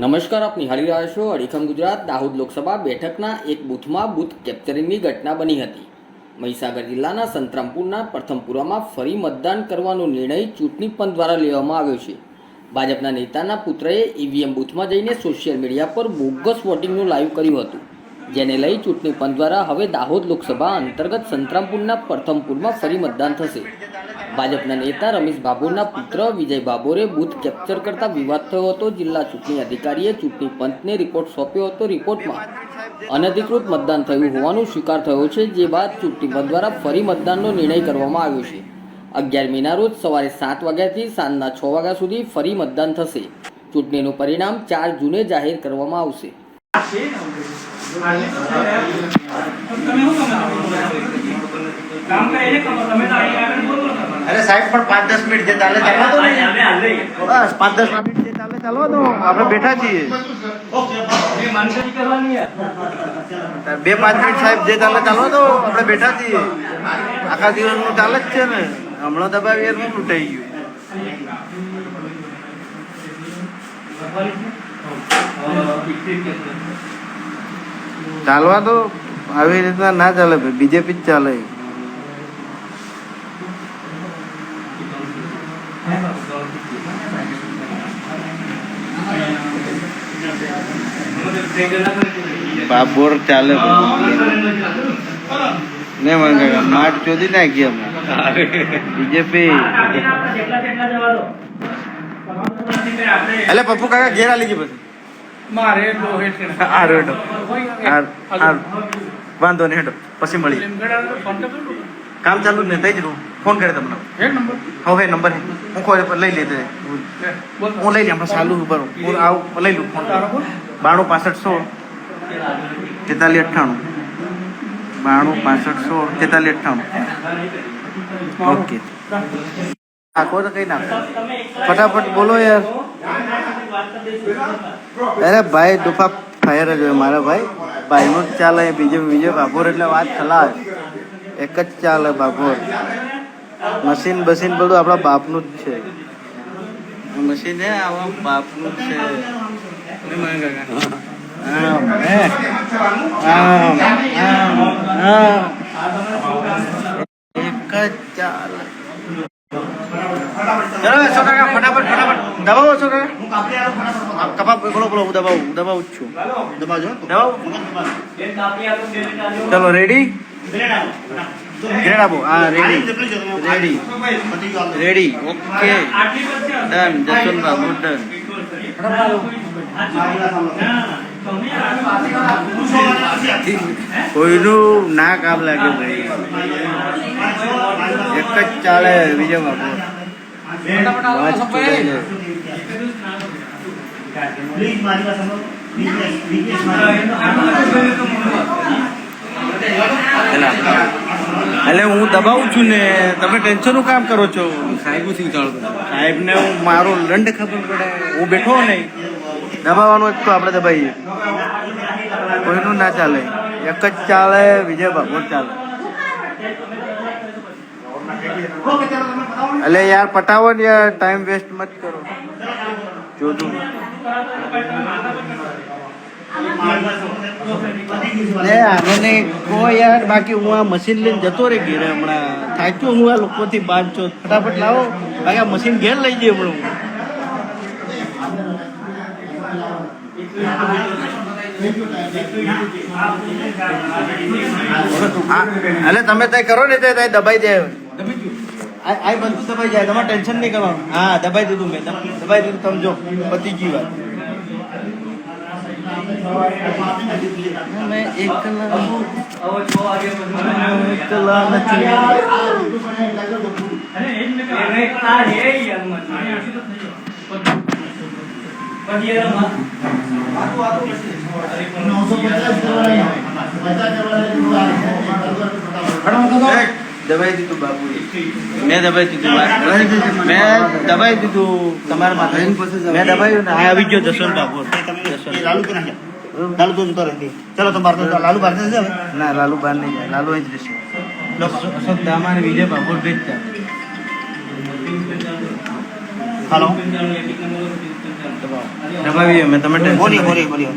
નમસ્કાર, આપ નિહાળી રહ્યા છો અડીખમ ગુજરાત દાહોદ લોકસભા બેઠકના એક બૂથમાં બૂથ કેપ્ચરિંગની ઘટના બની હતી. મહીસાગર જિલ્લાના સંતરામપુરના પ્રથમપુરામાં ફરી મતદાન કરવાનો નિર્ણય ચૂંટણી પંચ દ્વારા લેવામાં આવ્યો છે. ભાજપના નેતાના પુત્રએ ઈવીએમ બૂથમાં જઈને સોશિયલ મીડિયા પર બોગસ વોટિંગનું લાઈવ કર્યું હતું. જેને લઈ ચૂંટણી પંચ દ્વારા હવે દાહોદ લોકસભા અંતર્ગત સંતરામપુરના પ્રથમપુરમાં ફરી મતદાન થશે. ભાજપના નેતા રમેશ બાબુરના પુત્ર વિજય બાબોરે બૂથ કેપ્ચર કરતા વિવાદ થયો હતો. જિલ્લા ચૂંટણી અધિકારીએ ચૂંટણી પંચને રિપોર્ટ સોંપ્યો હતો. રિપોર્ટમાં અનધિકૃત મતદાન થયું હોવાનું સ્વીકાર થયો છે, જે બાદ ચૂંટણી પંચ દ્વારા ફરી મતદાનનો નિર્ણય કરવામાં આવ્યો છે. અગિયાર મેના રોજ સવારે સાત વાગ્યાથી સાંજના છ વાગ્યા સુધી ફરી મતદાન થશે. ચૂંટણીનું પરિણામ ચાર જૂને જાહેર કરવામાં આવશે. કામ કરે ખબર, તમે તો અહીંયા આગળ બોલો. અરે સાહેબ પણ પાંચ દસ મિનિટ જે ચાલે ચાલવા દો ને. બસ પાંચ દસ મિનિટ જે ચાલે ચાલવા દો. આપણે બેઠા છીએ. એ. બે પાંચ મિનિટ સાહેબ જે ચાલે ચાલવા દો. આપણે બેઠા છીએ. આખા દિવસનું ચાલે જ છે ને. હમણાં દબાવી યાર લૂંટાઈ ગયું. ચાલવા તો આવી રીતના ના ચાલે બીજેપી જ ચાલે. બાબોર ચાલે ને મંગા માટ ચોધી નાખી અમે. બીજેપી. એટલે પપ્પુ કાકા ઘેર આલી ગઈ પછી. મારે તો હેઠ છે. આ રેડો આ આ વાંધો નહીં હેડો. પછી મળી. કામ ચાલુ ને થઈ જ રહું. ફોન કરે તમને. એક નંબર. હવે નંબર હે. હું કોઈ લઈ લેતો હું. લઈ લઈ હમણાં ચાલુ ઉપર. હું આવું લઈ લઉં ફોન બાણું પાસઠ સોળ તેતાલીસ અઠ્ઠાણું. બાણું પાસઠ સોળ તેતાલીસ અઠ્ઠાણું. ઓકે. નાખો તો કઈ નાખો ફટાફટ બોલો યાર. અરે ભાઈ દુફા ફાયર જ હોય મારા ભાઈ. ભાઈનું જ ચાલે બીજો બીજો બાભોર એટલે વાત ખલાસ. એક જ ચાલે બાબોર મશીન બસીન બધું આપણા બાપનું જ છે. મશીન હે આવા બાપનું જ છે. એક જ ચાલે. ચલો સો કાકા ફટાફટ ફટાફટ. દબાવો છો કાકા? કપા બોલો બોલો હું દબાવું દબાવું જ છું. દબાવજો દબાવું. ચલો રેડી આપો. આ ready. Ready. Ready. Okay. Done. Jaswant Babu done. કોઈનું ના કામ લાગે ભાઈ. એક જ ચાલે વિજય બાબુ પ્લીઝ મારી જાય. એલા. એટલે હું દબાવું છું ને તમે ટેન્શનનું કામ કરો છો? સાહેબ સાહેબ ને હું મારો લંડ ખબર પડે. હું બેઠો નહીં. દબાવવાનું જ તો આપણે દબાઈએ. કોઈનું ના ચાલે. એક જ ચાલે વિજય ભાગવત ચાલે. એટલે યાર પટાવો ને યાર ટાઈમ વેસ્ટ મત કરો. જોતું ને મને કહો યાર, બાકી હું આ મશીન લઈને જતો રહી ઘેરે હમણાં. થાક્યો હું આ લોકોથી બાર છો. ફટાફટ લાવો. બાકી આ મશીન ઘેર લઈ જઈએ હમણાં. એટલે તમે તય કરો ને તે દબાઈ જાય. આ બધું દબાઈ જાય, તમારે ટેન્શન નહીં કરવાનું. હા, દબાઈ દીધું મેં. દબાઈ દીધું, તમે જો, પતી ગયું વાત મેં એકલા હું, એકલા નથી અરે એ જ મેં કહ્યું. એને આ હે. એક દબાઈ દીધું બાપુ મેં દબાઈ દીધું મેં દબાઈ દીધું તમારા માથે મેં દબાયું ને આ આવી ગયો જસવંત બાપુ જસવંત. લાલુ તો જતો રહે. ચલો બહાર તો જાઓ. લાલુ બહાર જશે? ના લાલુ બહાર નહીં જાય લાલુ અહીં જ રહેશે જસવંત દામાને વિજય બાપુ બે હાલો. દબાવીએ મેં તમે બોલીએ. બોલીએ બોલીએ